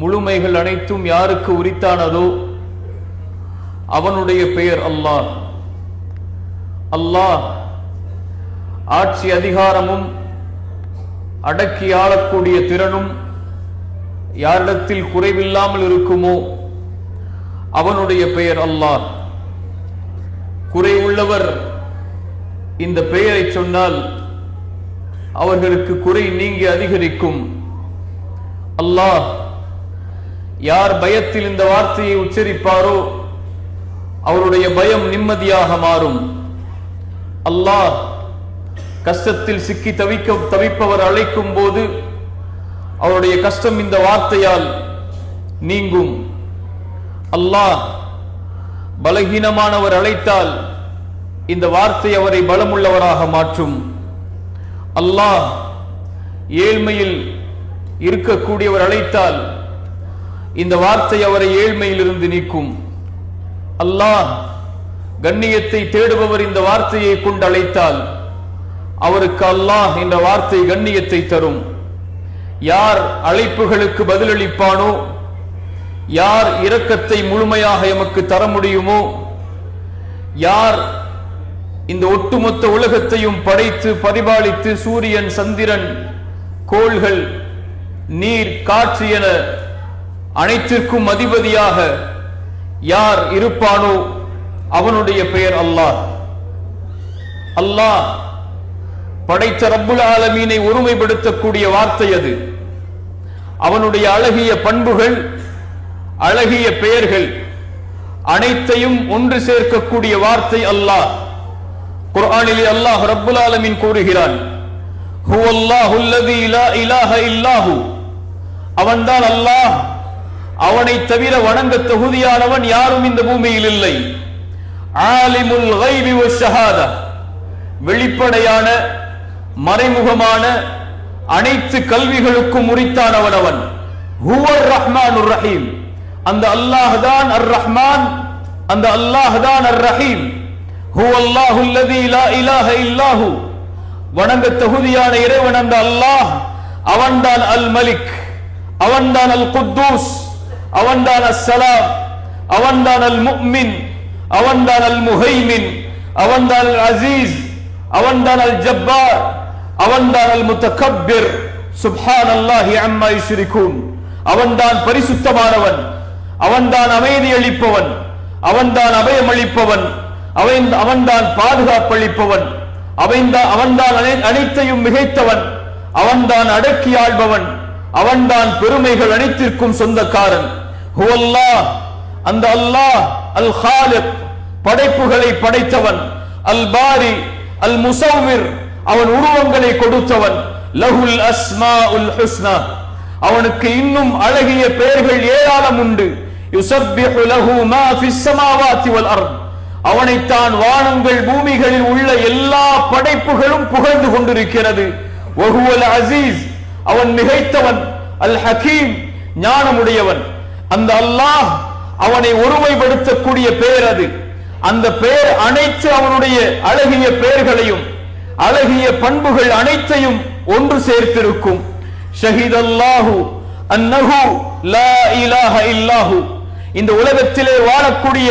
முழுமைகள் அனைத்தும் யாருக்கு உரித்தானதோ அவனுடைய பெயர் அல்லாஹ். அல்லாஹ் ஆட்சி அதிகாரமும் அடக்கி ஆளக்கூடிய திறனும் யாரிடத்தில் குறைவில்லாமல் இருக்குமோ அவனுடைய பெயர் அல்லாஹ். குறை உள்ளவர் இந்த பெயரை சொன்னால் அவர்களுக்கு குறை நீங்கி அதிகரிக்கும். அல்லாஹ் யார் பயத்தில் இந்த வார்த்தையை உச்சரிப்பாரோ அவருடைய பயம் நிம்மதியாக மாறும். அல்லாஹ் கஷ்டத்தில் சிக்கி தவிக்க தவிப்பவர் அழைக்கும் போது அவருடைய கஷ்டம் இந்த வார்த்தையால் நீங்கும். அல்லாஹ் பலகீனமானவர் அழைத்தால் இந்த வார்த்தை அவரை பலமுள்ளவராக மாற்றும். அல்லாஹ் ஏழ்மையில் இருக்கக்கூடியவர் அழைத்தால் இந்த வார்த்தை அவரை ஏழ்மையிலிருந்து நீக்கும். அல்லாஹ் கண்ணியத்தை தேடுபவர் இந்த வார்த்தையை கொண்டு அழைத்தால் அவருக்கு அல்லாஹ் என்ற வார்த்தை கண்ணியத்தை தரும். யார் அழைப்புகளுக்கு பதிலளிப்பானோ யார் இரக்கத்தை முழுமையாக எமக்கு தர முடியுமோ யார் இந்த ஒட்டுமொத்த உலகத்தையும் படைத்து பரிபாலித்து சூரியன் சந்திரன் கோள்கள் நீர் காற்று என அனைத்திற்கும் அதிபதியாக யார் இருப்பானோ அவனுடைய பெயர் அல்லாஹ். அல்லாஹ் படைத்த ரப்புல் ஆலமீனை ஒருமைப்படுத்தக்கூடிய வார்த்தை அது. அவனுடைய அழகிய பண்புகள் அழகிய பெயர்கள் அனைத்தையும் ஒன்று சேர்க்கக்கூடிய வார்த்தை அல்லாஹ். குர்ஆனிலே அல்லாஹ் ரப்புல் ஆலமீன் கூறுகிறான் ஹுவல்லாஹுல்லதி லா இலாஹ இல்லாஹு. அவன்தான் அல்லாஹ். அவனை தவிர வணங்க தகுதியானவன் யாரும் இந்த பூமியில் இல்லை. ஆலிமுல் கைபி ஷஹாதா. வெளிப்படையான மறைமுகமான அனைத்து கல்விகளுக்கும் உரித்தானவன் அவன் ஹுவர் ரஹ்மானுர் ரஹீம். அந்த அல்லாஹ் தான் அர் ரஹ்மான் அந்த அல்லாஹ் தான் அர் ரஹீம் ஹுவல்லாஹு அல்லதி லா இலாஹ இல்லாஹு வணங்க தகுதியான இறைவன் அந்த அல்லாஹ். அவன்தான் அல் மலிக் அவன்தான் அல் குத்தூஸ் அவன்தான் அஸ்ஸலாம் அவன்தான் அல் முக்மின் அவன்தான் அல் முஹைமின் அவன்தான் அல் அசீஸ் அவன்தான் அல் ஜப்பார் அவன்தான் அல் முத்தகப்பிர் சுப்ஹான் அல்லாஹி அம்மா யுஷ்ரிகூன். அவன்தான் பரிசுத்தமானவன் அவன்தான் அமைதி அளிப்பவன் அவன்தான் அபயம் அளிப்பவன் அவன் அவன்தான் பாதுகாப்பளிப்பவன் அவன்தான் அவன்தான் அனை- அனைத்தையும் மிகைத்தவன் அவன்தான் அடக்கி ஆள்பவன் அவன்தான் பெருமைகள் அனைத்திற்கும் சொந்தக்காரன். ஹுவல்லாஹ் அந்த அல்லாஹ் அல் ஹாலிக். படைப்புகளை படைத்தவன். அல் பாரி அல் முசவ்விர். அவன் உருவங்களை கொடுத்தவன். லஹுல் அஸ்மா உல் ஹுஸ்னா. அவனுக்கு இன்னும் அழகிய பெயர்கள் ஏராளம் உண்டு. யுசப்பிஹு லஹு மா ஃபிஸ் ஸமாவாதி வல் அர்த். அவனைத்தான் வானங்கள் பூமிகளில் உள்ள எல்லா படைப்புகளும் புகழ்ந்து கொண்டிருக்கிறது. ஒஹுவல் அசீஸ். அவன் மிகைத்தவன். அல் ஹகீம். ஞானமுடையவன். அந்த அல்லாஹ் அவனை ஒருமைப்படுத்தக்கூடிய பெயர் அது. அந்த பெயர் அனைத்து அவனுடைய அழகிய பெயர்களையும் அழகிய பண்புகள் அனைத்தையும் ஒன்று சேர்த்திருக்கும். ஷஹீத் அல்லாஹு அன்னஹு லா இலாஹ இல்லாஹு. இந்த உலகத்திலே வாழக்கூடிய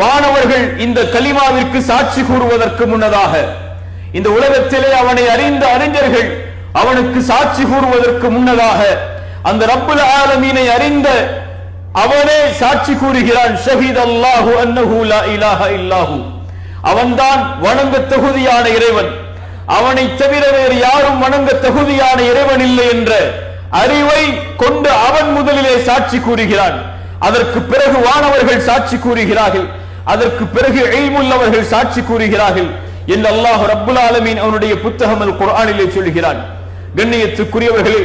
வானவர்கள் இந்த கலிமாவிற்கு சாட்சி கூறுவதற்கு முன்னதாக இந்த உலகத்திலே அவனை அறிந்த அறிஞர்கள் அவனுக்கு சாட்சி கூறுவதற்கு முன்னதாக அந்த ரப்புல ஆலமீனை அறிந்த அவனே சாட்சி கூறுகிறான் ஷஹீத் அல்லாஹு அன்னஹு லா இலாஹ இல்லாஹு. அவன்தான் வணங்க தகுதியான இறைவன். அவனை தவிர வேறு யாரும் வணங்க தகுதியான இறைவன் இல்லை என்ற அறிவை கொண்டு அவன் முதலிலே சாட்சி கூறுகிறான். அதற்கு பிறகு வானவர்கள் சாட்சி கூறுகிறார்கள். அதற்கு பிறகு எய்முள்ளவர்கள் சாட்சி கூறுகிறார்கள் என்று அல்லாஹ் ரப்புல் ஆலமீன் அவனுடைய புத்தகம் அல் குரானிலே சொல்கிறான். கண்ணியத்துக்குரியவர்களே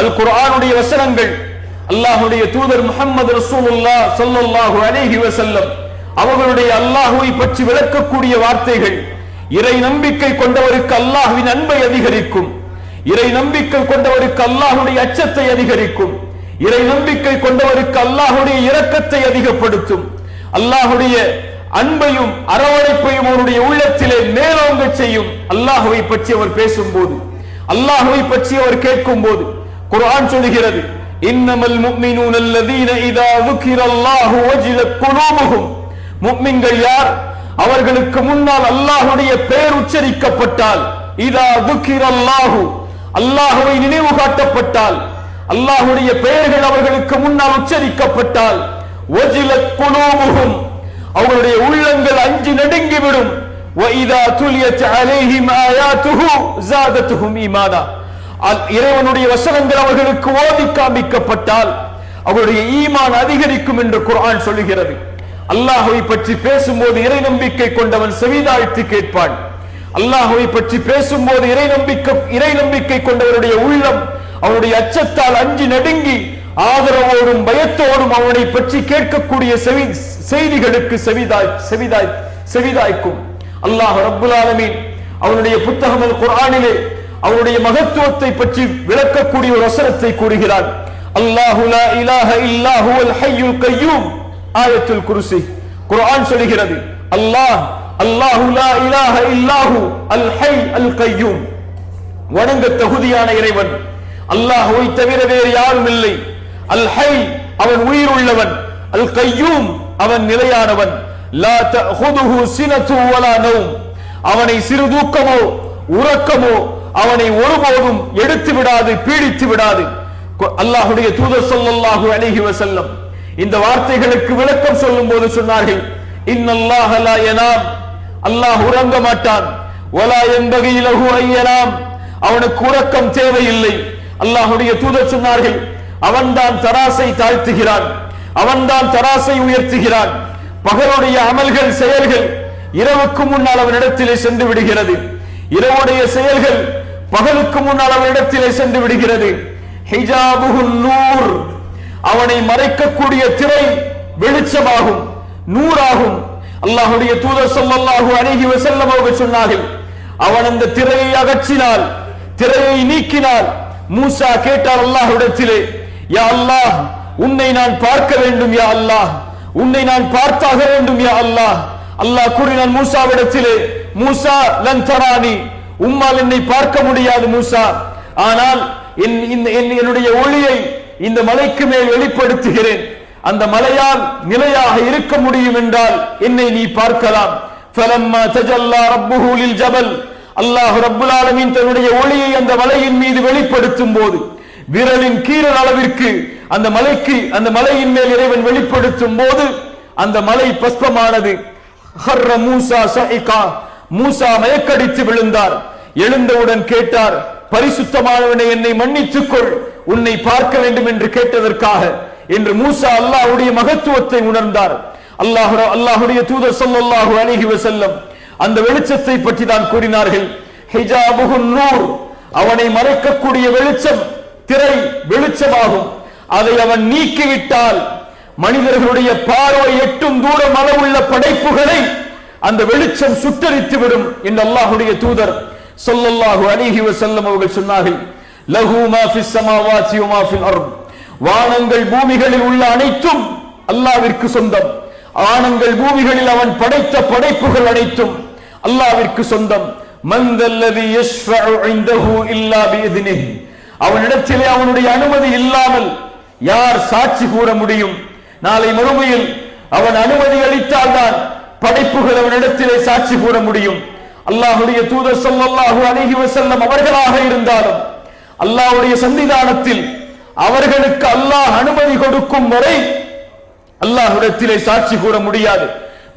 அல் குர்ஆனுடைய வசனங்கள் அல்லாஹுடைய தூதர் முகமது ரசூலுல்லா ஸல்லல்லாஹு அலேஹி வசல்லம் அவர்களுடைய அல்லாஹுவை பற்றி விளக்கக்கூடிய வார்த்தைகள் இறை நம்பிக்கை கொண்டவருக்கு அல்லாஹுவின் அன்பை அதிகரிக்கும் இறை நம்பிக்கை கொண்டவருக்கு அல்லாஹுடைய அச்சத்தை அதிகரிக்கும் இறை நம்பிக்கை கொண்டவருக்கு அல்லாஹுடைய இரக்கத்தை அதிகப்படுத்தும். அல்லாஹுடைய அன்பையும் அரவணைப்பையும் அவருடைய உள்ளத்திலே மேலோங்க செய்யும் அல்லாஹுவை பற்றி அவர் பேசும்போது அல்லாஹுவை பற்றி அவர் கேட்கும் போது குரான் சொல்கிறது இன்னமல் முக்மினூன் அல்லதீன இதா ذكرallahu வஜிலத் குலூபுஹும் முக்மின்கள் யார்? அவர்களுக்கு முன்னால் அல்லாஹ்வுடைய பெயர் உச்சரிக்கப்பட்டால். இதா ذكرallahu அல்லாஹ்வை நினைவு காட்டப்பட்டால். அல்லாஹ்வுடைய பெயர்கள் அவர்களுக்கு முன்னால் உச்சரிக்கப்பட்டால். வஜிலத் குலூபுஹும் அவர்களுடைய உள்ளங்கள் அஞ்சி நடுங்கிவிடும். وإذا تليت عليهم آياته زادتهم إيمانا. இறைவனுடைய வசனங்கள் அவர்களுக்கு ஓதி காண்பிக்கப்பட்டால் அவருடைய ஈமான் அதிகரிக்கும் என்று குரான் சொல்லுகிறது. அல்லாஹுவை பற்றி பேசும்போது இறை நம்பிக்கை கொண்டவன் செவிதாழ்த்தி கேட்பான். அல்லாஹுவை பற்றி பேசும்போது இறை நம்பிக்கை இறை நம்பிக்கை கொண்டவருடைய உள்ளம் அவனுடைய அச்சத்தால் அஞ்சி நடுங்கி ஆதரவோடும் பயத்தோடும் அவனை பற்றி கேட்கக்கூடிய செவி செய்திகளுக்கு செவிதாய் செவிதாய் செவிதாய்க்கும் அல்லாஹ் ரபுல் ஆலமீன் அவனுடைய புத்தகம் குரானிலே அவருடைய அவனுடைய மகத்துவத்தை பற்றி விளக்கக்கூடிய ஒரு வசனத்தை கூறுகிறான் அல்லாஹு லா இலாஹ இல்லாஹு அல் ஹய்யுல் கய்யூம் ஆயத்துல் குர்சி. குர்ஆன் சொல்கிறது அல்லாஹ் அல்லாஹு லா இலாஹ இல்லாஹு அல் ஹய் அல் கய்யூம் வணங்க தகுதியான இறைவன். அல்லாஹுவை தவிர வேறு யாரும் இல்லை. அல் ஹை அவன் உயிர் உள்ளவன். அல் கையூம் அவன் நிலையானவன். லா தஹுதுஹு சினத்து வலா நௌம். அவனை சிறு தூக்கமோ உறக்கமோ அவனை ஒருபோதும் எடுத்து விடாது பீடித்து விடாது. அல்லாஹுடைய தூதர் சொல்லல்லாஹு அழகி வசல்லம் இந்த வார்த்தைகளுக்கு விளக்கம் சொல்லும் போது சொன்னார்கள் இன்னல்லாஹ லா யனாம். அல்லாஹ் உறங்க மாட்டான். வலா என்பகை லஹு ஐயனாம் அவனுக்கு உறக்கம் தேவையில்லை. அல்லாஹுடைய தூதர் சொன்னார்கள் அவன்தான் தராசை தாழ்த்துகிறான். அவன்தான் தராசை உயர்த்துகிறான். பகலுடைய அமல்கள் செயல்கள் இரவுக்கு முன்னால் அவனிடத்திலே சென்று விடுகிறது. இரவுடைய செயல்கள் பகலுக்கு முன்னால் அவனிடத்திலே சென்று விடுகிறது. நூர். அவனை மறைக்கக்கூடிய திரை வெளிச்சமாகும் நூறாகும். அல்லாஹுடைய தூதர் சொல்லல்லாஹு அணுகி வஸல்லம் சொன்னார்கள் அவன் அந்த திரையை அகற்றினால் திரையை நீக்கினால் மூசா கேட்டார் அல்லாஹுடத்திலே யா அல்லாஹ் உன்னை நான் பார்க்க வேண்டும் யா அல்லாஹ். உன்னை நான் பார்த்தாக வேண்டும் யா அல்லாஹ். அல்லாஹ் கூறினான் மூசாவிடத்திலே மூசா லன் தரானி. உம்மால் என்னை பார்க்க முடியாது மூசா ஆனால் என் இந்த- என் என்னுடைய ஒளியை இந்த மலைக்கு மேல் வெளிப்படுத்துகிறேன் அந்த மலையால் நிலையாக இருக்க முடியும் என்றால் என்னை நீ பார்க்கலாம் فَلَمَّا تَجَلَّى رَبُّهُ لِلْجَبَلِ அல்லாஹ் ரப்புல் ஆலமீன் தன்னுடைய ஒளியை அந்த மலையின் மீது வெளிப்படுத்தும் போது விரலின் கீரல் அளவிற்கு அந்த மலைக்கு அந்த மலையின் மேல் இறைவன் வெளிப்படுத்தும் போது அந்த மலை பஸ்பமானது ஹர்ர மூசா சஹிகா மூசா மயக்கடித்து விழுந்தார். எழுந்தவுடன் கேட்டார் பரிசுத்தமானவனை என்னை மன்னித்துக் கொள் உன்னை பார்க்க வேண்டும் என்று கேட்டதற்காக. என்று மூசா அல்லாஹ்வுடைய மகத்துவத்தை உணர்ந்தார். அல்லாஹ் அல்லாஹ்வுடைய தூதர் ஸல்லல்லாஹு அலைஹி வஸல்லம் அந்த வெளிச்சத்தை பற்றி தான் கூறினார்கள். ஹிஜாபுஹுன் நூர். அவனை மறைக்கக்கூடிய வெளிச்சம் திரை வெளிச்சமாகும். அதை அவன் நீக்கிவிட்டால் மனிதர்களுடைய பார்வை எட்டும் தூரம் அளவுள்ள படைப்புகளை அந்த வெளிச்சம் சுட்டரித்து விடும் என்று அல்லாஹுடைய தூதர் சொல்லல்லாஹு அலிஹி வசல்லம் அவர்கள் சொன்னார்கள். லஹு மா ஃபிஸ் ஸமாவாதி வ ஃபில் அர்த். வானங்கள் பூமிகளில் உள்ள அனைத்தும் அல்லாவிற்கு சொந்தம். ஆனங்கள் பூமிகளில் அவன் படைத்த படைப்புகள் அனைத்தும் அல்லாவிற்கு சொந்தம். மந்தல்லதி யஷ்ஃபஉ இன்தஹு இல்லா பிஇذنஹி அவனிடத்திலே அவனுடைய அனுமதி இல்லாமல் யார் சாட்சி கூற முடியும்? நாளை மறுமையில் அவன் அனுமதி அளித்தால்தான் படைப்புகள் அவனிடத்திலே சாட்சி கூற முடியும். அல்லாஹுடைய தூதர் ஸல்லல்லாஹு அணுகி வஸல்லம் அவர்களாக இருந்தாலும் அல்லாஹுடைய சன்னிதானத்தில் அவர்களுக்கு அல்லாஹ் அனுமதி கொடுக்கும் வரை அல்லாஹுடத்திலே சாட்சி கூற முடியாது.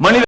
மனித